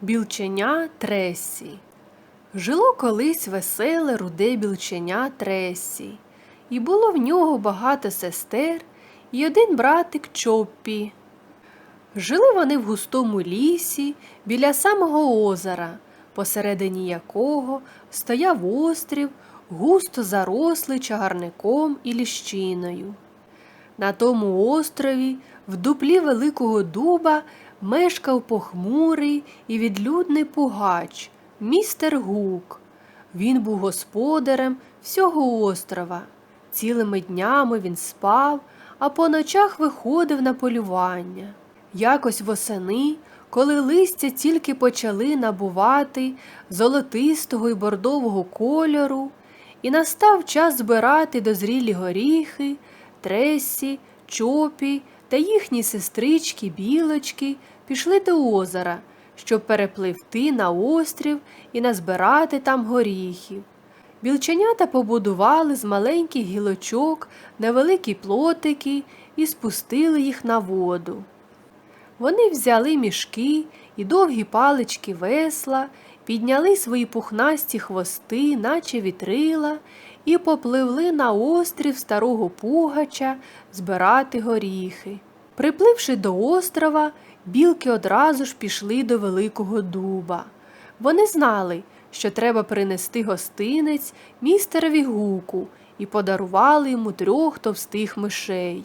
Білченя Тресі. Жило колись веселе руде білченя Тресі, і було в нього багато сестер і один братик Чоппі. Жили вони в густому лісі біля самого озера, посередині якого стояв острів, густо зарослий чагарником і ліщиною. На тому острові, в дуплі великого дуба, мешкав похмурий і відлюдний пугач, містер Гук. Він був господарем всього острова. Цілими днями він спав, а по ночах виходив на полювання. Якось восени, коли листя тільки почали набувати золотистого й бордового кольору, і настав час збирати дозрілі горіхи, тресі, чопі та їхні сестрички білочки пішли до озера, щоб перепливти на острів і назбирати там горіхів. Білченята побудували з маленьких гілочок невеликі плотики і спустили їх на воду. Вони взяли мішки і довгі палички весла, підняли свої пухнасті хвости, наче вітрила, і попливли на острів старого пугача збирати горіхи. Припливши до острова, білки одразу ж пішли до великого дуба. Вони знали, що треба принести гостинець містерові гуку і подарували йому трьох товстих мишей.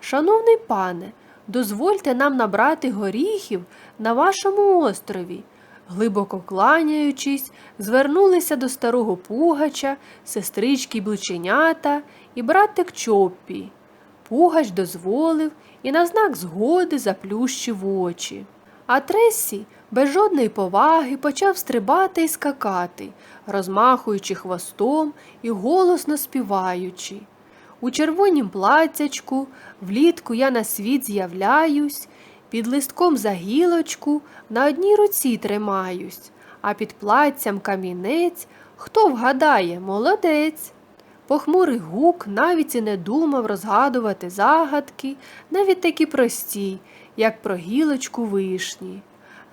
Шановний пане, дозвольте нам набрати горіхів на вашому острові. Глибоко кланяючись, звернулися до старого пугача, сестрички блученята і братик Чоппі. Пугач дозволив і на знак згоди заплющив очі. А Тресі без жодної поваги почав стрибати і скакати, розмахуючи хвостом і голосно співаючи. У червонім платячку, влітку я на світ з'являюсь, під листком за гілочку на одній руці тримаюсь, а під платтям камінець, хто вгадає, молодець. Похмурий гук навіть і не думав розгадувати загадки, навіть такі прості, як про гілочку вишні.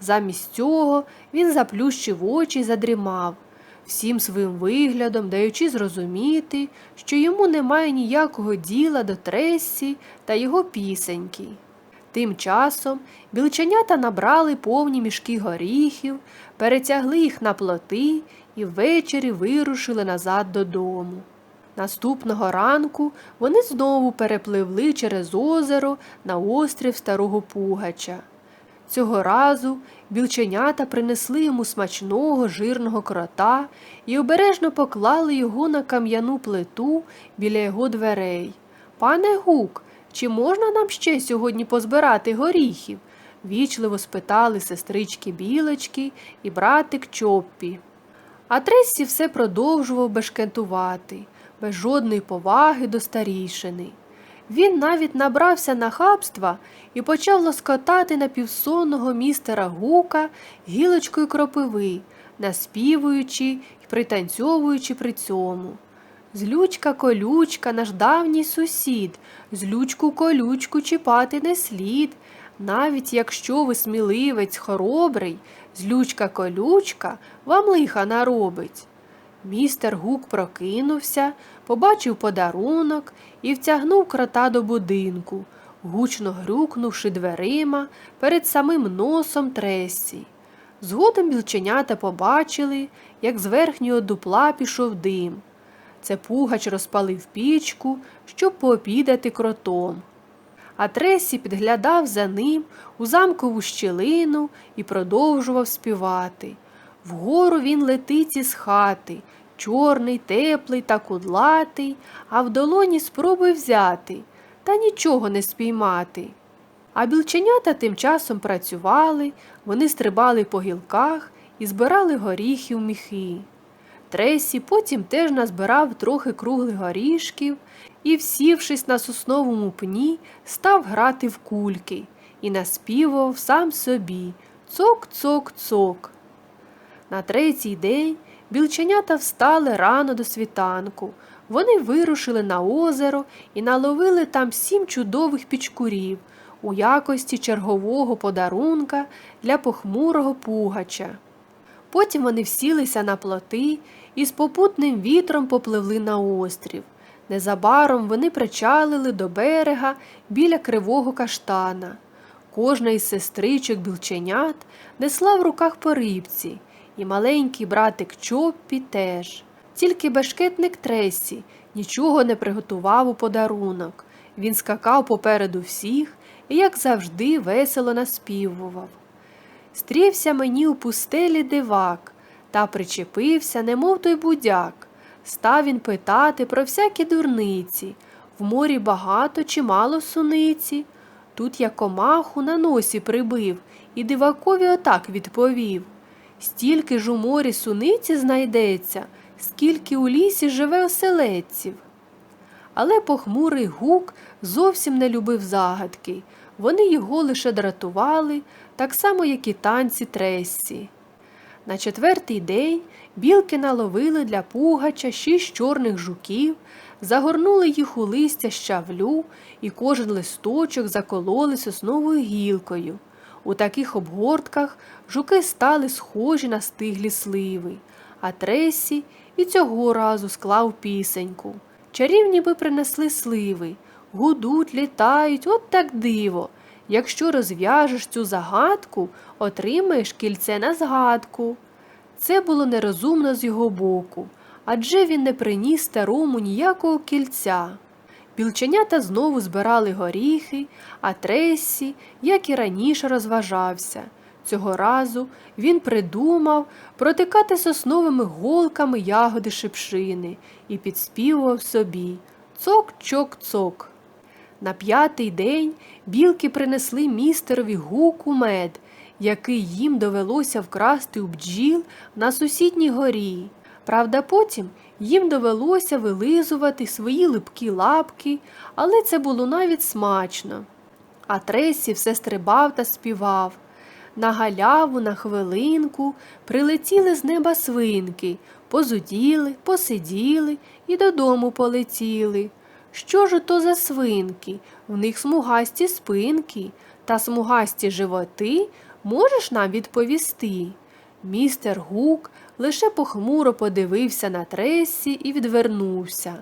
Замість цього він заплющив очі й задрімав, всім своїм виглядом даючи зрозуміти, що йому немає ніякого діла до Тресі та його пісеньки. Тим часом білченята набрали повні мішки горіхів, перетягли їх на плоти і ввечері вирушили назад додому. Наступного ранку вони знову перепливли через озеро на острів старого Пугача. Цього разу білченята принесли йому смачного жирного крота і обережно поклали його на кам'яну плиту біля його дверей. Пане Гук, чи можна нам ще сьогодні позбирати горіхів? вічливо спитали сестрички білочки і братик Чоппі. А Тресі все продовжував бешкетувати, без жодної поваги до старішини. Він навіть набрався нахабства і почав лоскотати напівсонного містера гука гілочкою кропиви, наспівуючи й пританцьовуючи при цьому. Злючка колючка, наш давній сусід, злючку колючку чіпати не слід. Навіть якщо ви сміливець хоробрий, злючка колючка вам лиха наробить. Містер Гук прокинувся, побачив подарунок і втягнув крота до будинку, гучно грюкнувши дверима перед самим носом Тресі. Згодом білченята побачили, як з верхнього дупла пішов дим. Це пугач розпалив пічку, щоб пообідати кротом. А Тресі підглядав за ним у замкову щілину і продовжував співати. Вгору він летить із хати, чорний, теплий та кудлатий, а в долоні спробуй взяти, та нічого не спіймати. А білченята тим часом працювали, вони стрибали по гілках і збирали горіхи в міхи. Тресі потім теж назбирав трохи круглих горішків і, всівшись на сосновому пні, став грати в кульки і наспівував сам собі цок-цок-цок. На третій день білченята встали рано до світанку. Вони вирушили на озеро і наловили там сім чудових пічкурів. у якості чергового подарунка для похмурого пугача. Потім вони всілися на плоти і з попутним вітром попливли на острів. Незабаром вони причалили до берега біля кривого каштана. Кожна із сестричок білченят несла в руках по рибці, і маленький братик Чоппі теж. Тільки бешкетник Тресі нічого не приготував у подарунок. Він скакав попереду всіх і, як завжди, весело наспівував. Стрівся мені у пустелі дивак, та причепився, немов той будяк. Став він питати про всякі дурниці. В морі багато чи мало суниці. Тут я комаху на носі прибив і дивакові отак відповів. Стільки ж у морі суниці знайдеться, скільки у лісі живе оселедців. Але похмурий гук зовсім не любив загадки. Вони його лише дратували, так само, як і танці Трессі. На четвертий день білки наловили для пугача шість чорних жуків, загорнули їх у листя щавлю і кожен листочок закололи сосновою гілкою. У таких обгортках жуки стали схожі на стиглі сливи, а Тресі і цього разу склав пісеньку. Чарівні би принесли сливи, гудуть, літають, от так диво. Якщо розв'яжеш цю загадку, отримаєш кільце на згадку. Це було нерозумно з його боку, адже він не приніс старому ніякого кільця. Білченята знову збирали горіхи, а Тресі, як і раніше, розважався. Цього разу він придумав протикати сосновими голками ягоди шипшини і підспівував собі цок-чок-цок. На п'ятий день білки принесли містерові гуку мед, який їм довелося вкрасти у бджіл на сусідній горі. Правда, потім їм довелося вилизувати свої липкі лапки, але це було навіть смачно. А Тресі все стрибав та співав. На галяву, на хвилинку прилетіли з неба свинки, позуділи, посиділи і додому полетіли. Що ж то за свинки? В них смугасті спинки та смугасті животи можеш нам відповісти? Містер Гук лише похмуро подивився на Тресі і відвернувся.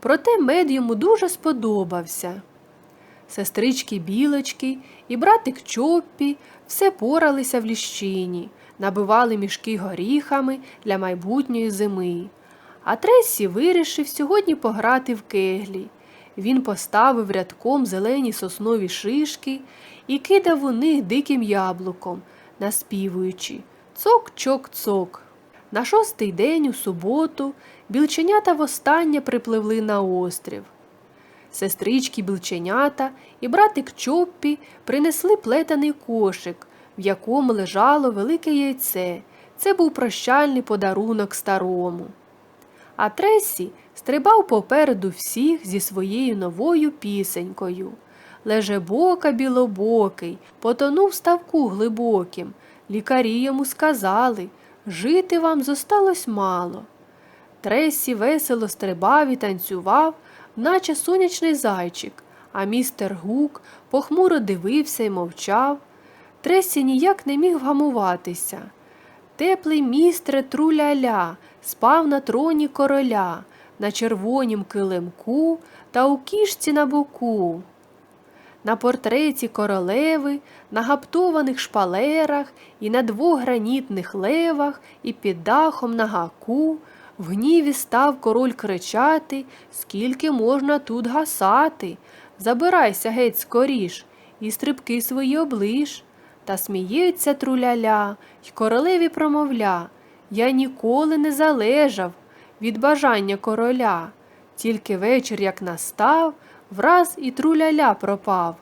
Проте мед йому дуже сподобався. Сестрички білочки і братик Чоппі все поралися в ліщині, набивали мішки горіхами для майбутньої зими. А Тресі вирішив сьогодні пограти в кеглі. Він поставив рядком зелені соснові шишки і кидав у них диким яблуком, наспівуючи цок-чок-цок. На шостий день у суботу білченята востаннє припливли на острів. Сестрички білченята і братик Чоппі принесли плетений кошик, в якому лежало велике яйце. Це був прощальний подарунок старому. А Тресі стрибав попереду всіх зі своєю новою пісенькою. Лежебока білобокий, потонув ставку глибоким. Лікарі йому сказали жити вам зосталось мало. Тресі весело стрибав і танцював, наче сонячний зайчик, а містер Гук похмуро дивився і мовчав. Тресі ніяк не міг вгамуватися. Теплий містре труляля спав на троні короля, на червонім килимку та у кішці на боку. На портреті королеви, на гаптованих шпалерах і на двох гранітних левах, і під дахом на гаку в гніві став король кричати, скільки можна тут гасати. Забирайся геть скоріш, і стрибки свої оближ. Та сміється труляля, й королеві промовля Я ніколи не залежав від бажання короля. Тільки вечір, як настав, враз і труляля пропав.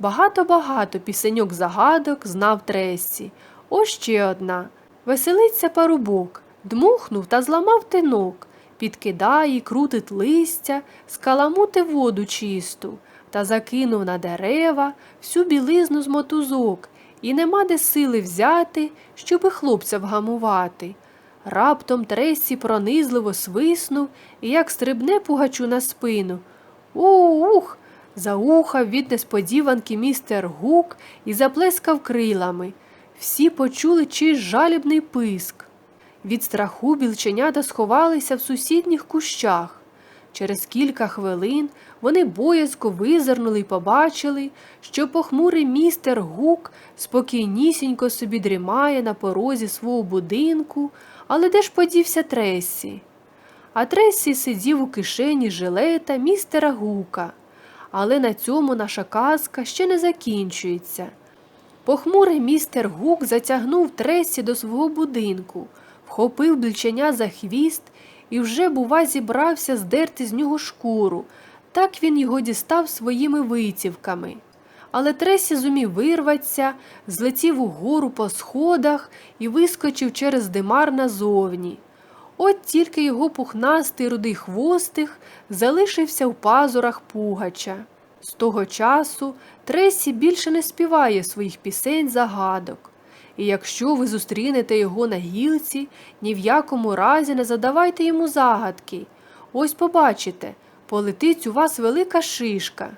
Багато-багато пісеньок загадок знав Тресі. Ось ще одна. Веселиться парубок, дмухнув та зламав тинок, підкидає, крутить листя, скаламути воду чисту, та закинув на дерева всю білизну з мотузок, і нема де сили взяти, щоби хлопця вгамувати. Раптом Тресі пронизливо свиснув і як стрибне пугачу на спину. Ух! Заухав від несподіванки містер Гук і заплескав крилами. Всі почули чийсь жалібний писк. Від страху білченята сховалися в сусідніх кущах. Через кілька хвилин вони боязко визирнули й побачили, що похмурий містер Гук спокійнісінько собі дрімає на порозі свого будинку, але де ж подівся Тресі? А Тресі сидів у кишені жилета містера Гука. Але на цьому наша казка ще не закінчується. Похмурий містер Гук затягнув Тресі до свого будинку, вхопив більченя за хвіст і вже, бува, зібрався здерти з нього шкуру. Так він його дістав своїми витівками. Але Тресі зумів вирватися, злетів угору по сходах і вискочив через димар назовні. От тільки його пухнастий рудий хвостих залишився в пазурах пугача. З того часу Тресі більше не співає своїх пісень загадок. І якщо ви зустрінете його на гілці, ні в якому разі не задавайте йому загадки. Ось побачите, полетить у вас велика шишка.